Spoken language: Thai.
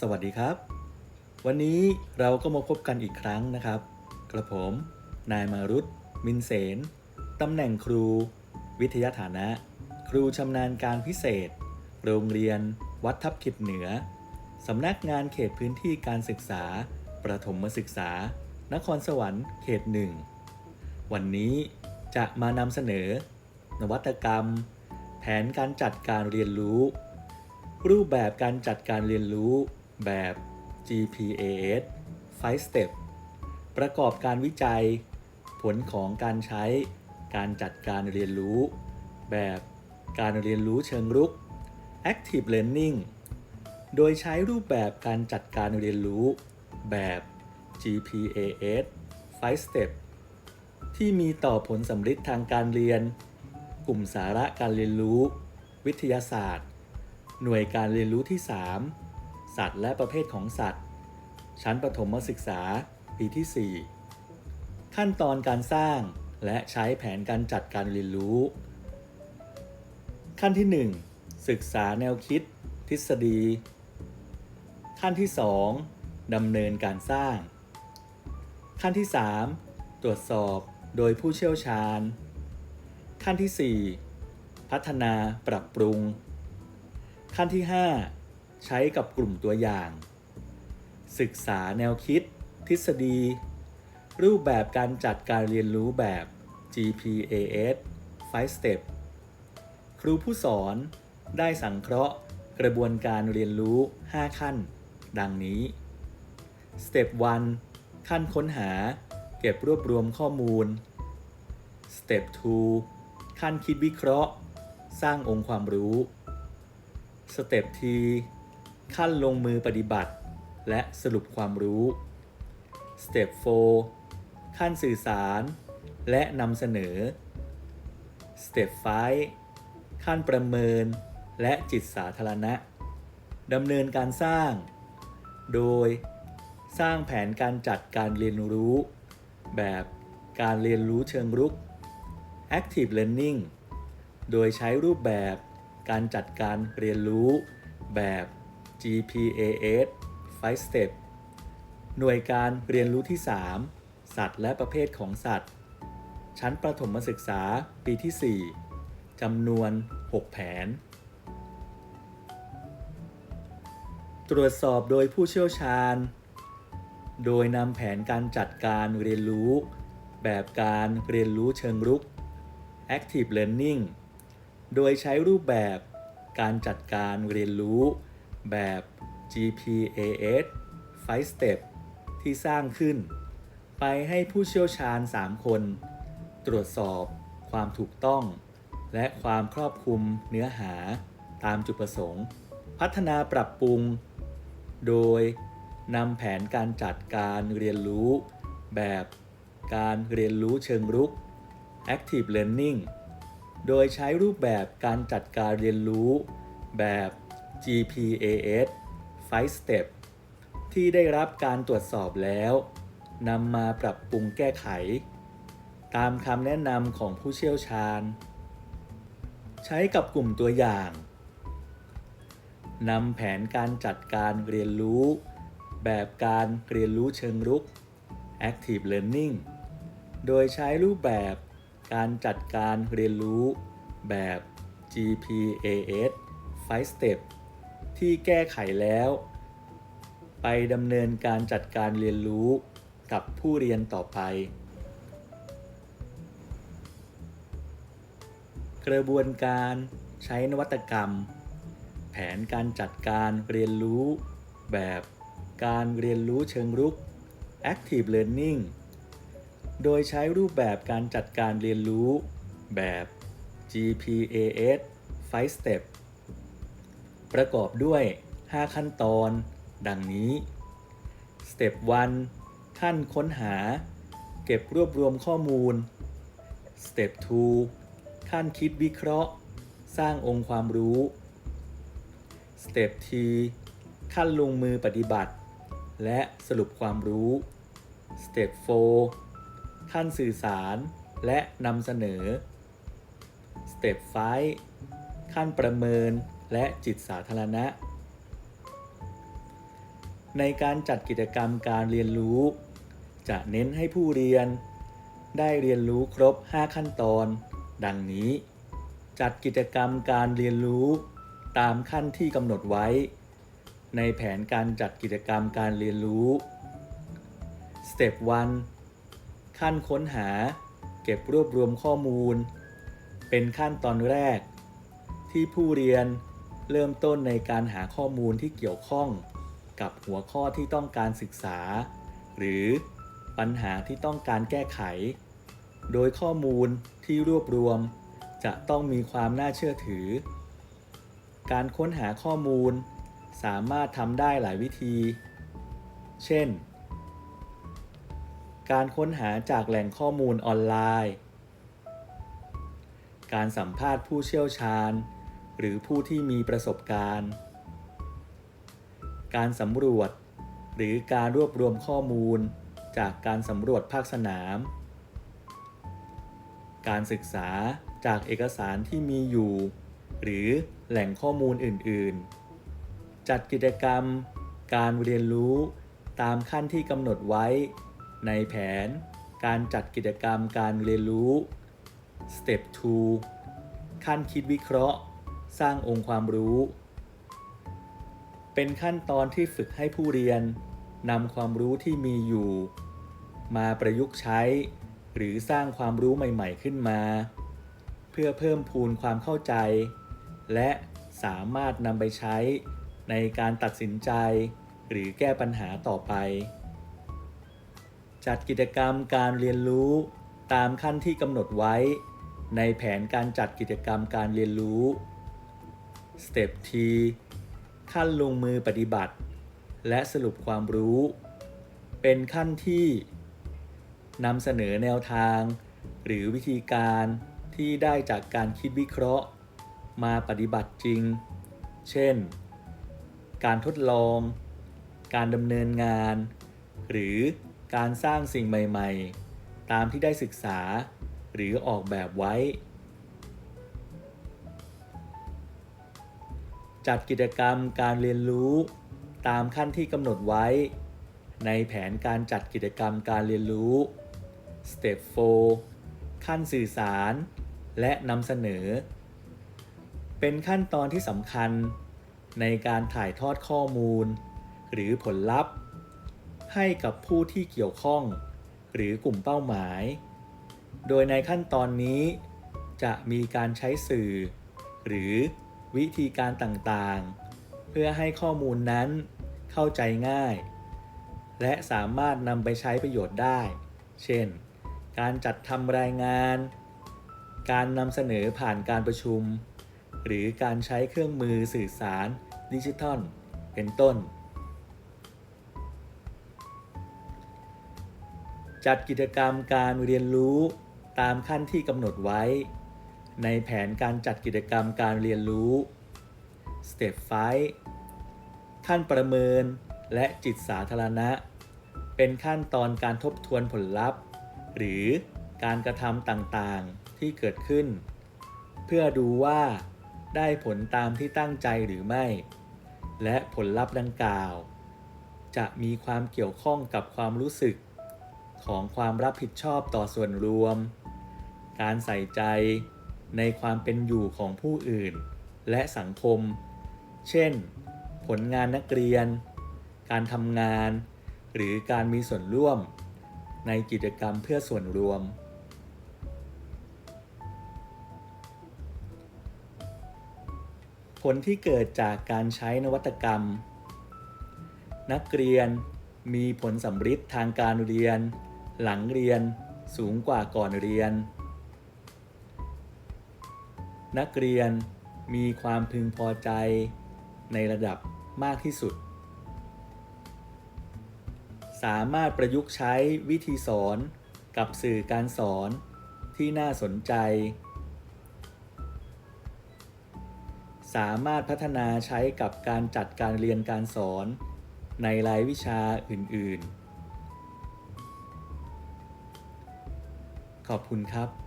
สวัสดีครับ วันนี้เราก็มาพบกันอีกครั้งนะครับ กระผม นายมารุตมินเสนตำแหน่งครู วิทยาฐานะ ครูชำนาญการพิเศษ โรงเรียน วัดทับขิดเหนือสำนักงานเขตพื้นที่การศึกษา ประถมศึกษา นครสวรรค์เขตหนึ่งวันนี้จะมานำเสนอ นวัตกรรม แผนการจัดการเรียนรู้ รูปแบบการจัดการเรียนรู้ แบบ GPAS 5 Step ประกอบการวิจัย ผลของการใช้การจัดการเรียนรู้ แบบการเรียนรู้เชิงรุก Active Learning โดยใช้รูปแบบการจัดการเรียนรู้แบบ GPAS 5 Step ที่มีต่อผลสำลิดทางการเรียน กลุ่มสาระการเรียนรู้ วิทยาศาสตร์ หน่วยการเรียนรู้ที่ 3 สัตว์และประเภทของสัตว์ ชั้นประถมศึกษา ปีที่ 4 ขั้นตอนการสร้างและใช้แผนการจัดการเรียนรู้ ขั้นที่ 1 ศึกษาแนวคิด ทฤษฎี ขั้นที่ 2ดำเนินการสร้าง ขั้นที่ 3 ตรวจสอบโดยผู้เชี่ยวชาญ ขั้นที่ 4 พัฒนาปรับปรุง ขั้นที่ 5 ใช้กับกลุ่มตัวอย่าง ศึกษาแนวคิด ทฤษฎี รูปแบบการจัดการเรียนรู้แบบ GPAS 5 Step ครูผู้สอนได้สังเคราะห์กระบวนการเรียนรู้ 5 ขั้น ดังนี้ Step 1 ขั้นค้นหา เก็บรวบรวมข้อมูล Step 2 ขั้นคิดวิเคราะห์ สร้างองค์ความรู้สเต็ปที ขั้นลงมือปฏิบัติ และสรุปความรู้สเต็ป4ขั้นสื่อสาร และนำเสนอสเต็ป5ขั้นประเมิน และจิตสาธารณะดำเนินการสร้าง โดยสร้างแผนการจัดการเรียนรู้ แบบการเรียนรู้เชิงรุก Active Learning โดยใช้รูปแบบการจัดการเรียนรู้แบบ GPAS 5 Step หน่วยการเรียนรู้ที่ 3 สัตว์และประเภทของสัตว์ ชั้นประถมศึกษาปีที่ 4จำนวน 6 แผน ตรวจสอบโดยผู้เชี่ยวชาญ โดยนำแผนการจัดการเรียนรู้ แบบการเรียนรู้เชิงรุก Active Learning โดยใช้รูปแบบการจัดการเรียนรู้ แบบ GPAS 5 Step ที่สร้างขึ้น ไปให้ผู้เชี่ยวชาญ 3 คน ตรวจสอบความถูกต้อง และความครอบคลุมเนื้อหาตามจุดประสงค์ พัฒนาปรับปรุง โดยนำแผนการจัดการเรียนรู้ แบบการเรียนรู้เชิงรุก Active Learning โดยใช้รูปแบบการจัดการเรียนรู้ แบบ GPAS 5 Step ที่ได้รับการตรวจสอบแล้วนำมาปรับปรุงแก้ไข ตามคำแนะนำของผู้เชี่ยวชาญ ใช้กับกลุ่มตัวอย่างนำแผนการจัดการเรียนรู้ แบบการเรียนรู้เชิงรุก Active Learning โดยใช้รูปแบบการจัดการเรียนรู้แบบ GPAS 5 Step ที่แก้ไขแล้ว ไปดำเนินการจัดการเรียนรู้กับผู้เรียนต่อไป กระบวนการใช้นวัตกรรม แผนการจัดการเรียนรู้ แบบการเรียนรู้เชิงรุก Active Learning โดยใช้รูปแบบการจัดการเรียนรู้แบบ GPAS 5 Step ประกอบด้วย 5 ขั้นตอน ดังนี้ Step 1ขั้นค้นหา เก็บรวบรวมข้อมูล Step 2ขั้นคิดวิเคราะห์ สร้างองค์ความรู้ Step T ขั้นลงมือปฏิบัติ และสรุปความรู้ Step 4ขั้นสื่อสารและนำเสนอ Step 5ขั้นประเมิน และจิตสาธารณะ ในการจัดกิจกรรมการเรียนรู้ จะเน้นให้ผู้เรียน ได้เรียนรู้ครบ 5 ขั้นตอน ดังนี้ จัดกิจกรรมการเรียนรู้ตามขั้นที่กำหนดไว้ ในแผนการจัดกิจกรรมการเรียนรู้ Step 1 ขั้นค้นหา เก็บรวบรวมข้อมูล เป็นขั้นตอนแรก ที่ผู้เรียน เริ่มต้นในการหาข้อมูลที่เกี่ยวข้องกับหัวข้อที่ต้องการศึกษา หรือปัญหาที่ต้องการแก้ไข โดยข้อมูลที่รวบรวม จะต้องมีความน่าเชื่อถือ การค้นหาข้อมูล สามารถทำได้หลายวิธี เช่น การค้นหาจากแหล่งข้อมูลออนไลน์ การสัมภาษณ์ผู้เชี่ยวชาญ หรือผู้ที่มีประสบการณ์ การสำรวจ หรือการรวบรวมข้อมูล จากการสำรวจภาคสนาม การศึกษาจากเอกสารที่มีอยู่ หรือแหล่งข้อมูลอื่น ๆ จัดกิจกรรม การเรียนรู้ตามขั้นที่กำหนดไว้ ในแผน การจัดกิจกรรมการเรียนรู้ Step 2 ขั้นคิดวิเคราะห์ สร้างองค์ความรู้ เป็นขั้นตอนที่ฝึกให้ผู้เรียนนำความรู้ที่มีอยู่ มาประยุกต์ใช้ หรือสร้างความรู้ใหม่ ๆ ขึ้นมา เพื่อเพิ่มพูนความเข้าใจ และสามารถนำไปใช้ในการตัดสินใจ หรือแก้ปัญหาต่อไป จัดกิจกรรมการเรียนรู้ตามขั้นที่กำหนดไว้ ในแผนการจัดกิจกรรมการเรียนรู้ Step T ขั้นลงมือปฏิบัติ และสรุปความรู้ เป็นขั้นที่นำเสนอแนวทาง หรือวิธีการที่ได้จากการคิดวิเคราะห์ มาปฏิบัติจริง เช่น การทดลอง การดำเนินงาน หรือการสร้างสิ่งใหม่ ๆ ตามที่ได้ศึกษา หรือออกแบบไว้ จัดกิจกรรมการเรียนรู้ตามขั้นที่กำหนดไว้ ในแผนการจัดกิจกรรมการเรียนรู้ Step 4 ขั้นสื่อสารและนำเสนอ เป็นขั้นตอนที่สำคัญในการถ่ายทอดข้อมูล หรือผลลัพธ์ ให้กับผู้ที่เกี่ยวข้อง หรือกลุ่มเป้าหมาย โดยในขั้นตอนนี้ จะมีการใช้สื่อ หรือ วิธีการต่างๆ เพื่อให้ข้อมูลนั้นเข้าใจง่าย และสามารถนำไปใช้ประโยชน์ได้ เช่น การจัดทำรายงาน การนำเสนอผ่านการประชุม หรือการใช้เครื่องมือสื่อสารดิจิทัล เป็นต้น จัดกิจกรรมการเรียนรู้ตามขั้นที่กำหนดไว้ ในแผนการจัดกิจกรรมการเรียนรู้ Step 5ขั้นประเมินและจิตสาธารณะ เป็นขั้นตอนการทบทวนผลลัพธ์ หรือการกระทำต่างๆที่เกิดขึ้น เพื่อดูว่าได้ผลตามที่ตั้งใจหรือไม่ และผลลัพธ์ดังกล่าว จะมีความเกี่ยวข้องกับความรู้สึก ของความรับผิดชอบต่อส่วนรวม การใส่ใจ ในความเป็นอยู่ของผู้อื่น และสังคม เช่น ผลงานนักเรียน การทำงาน หรือการมีส่วนร่วม ในกิจกรรมเพื่อส่วนรวม ผลที่เกิดจากการใช้นวัตกรรม นักเรียนมีผลสำฤทธิ์ทางการเรียน หลังเรียนสูงกว่าก่อนเรียน นักเรียนมีความพึงพอใจในระดับมากที่สุด สามารถประยุกต์ใช้วิธีสอนกับสื่อการสอนที่น่าสนใจ สามารถพัฒนาใช้กับการจัดการเรียนการสอนในรายวิชาอื่น ๆ ขอบคุณครับ